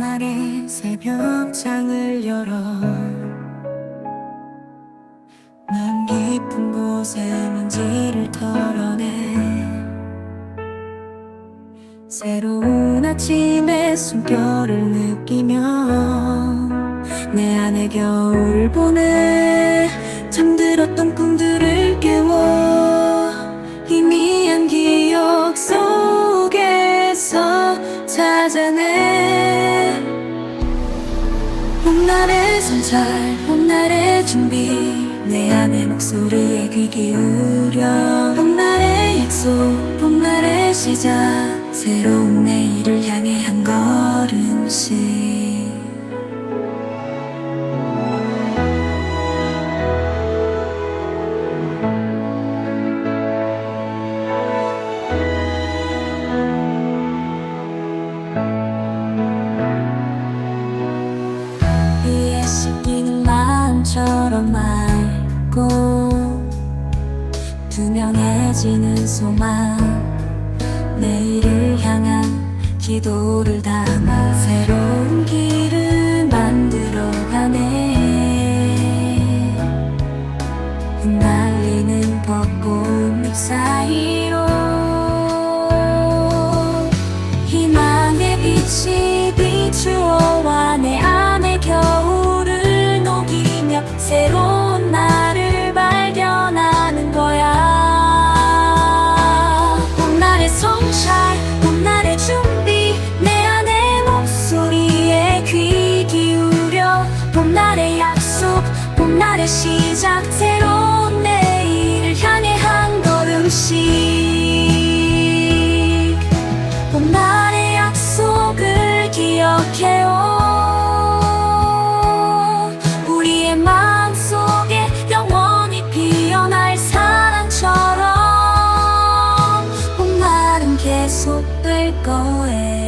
봄날의 새벽장을 열어. 난 깊은 곳에 먼지를 털어내. 새로운 아침의 숨결을 느끼며 내 안에 겨울 보내 잠들었던 꿈들을 깨워. 희미한 기억 속에서 찾아내 봄날의 선찰 봄날의 준비. 내 안의 목소리에 귀 기울여. 봄날의 약속 봄날의 시작. 새로운 내일을 향해 한 걸음씩. 비에 마음처럼 맑고 투명해지는 소망. 내일을 향한 기도를 담아 새로운 길을 만들어 가네. 흩날리는 벚꽃잎 사이로 희망의 빛이 날의 시작 새로운 내일을 향해 한 걸음씩. 봄날의 약속을 기억해요. 우리의 마음속에 영원히 피어날 사랑처럼 봄날은 계속될 거예요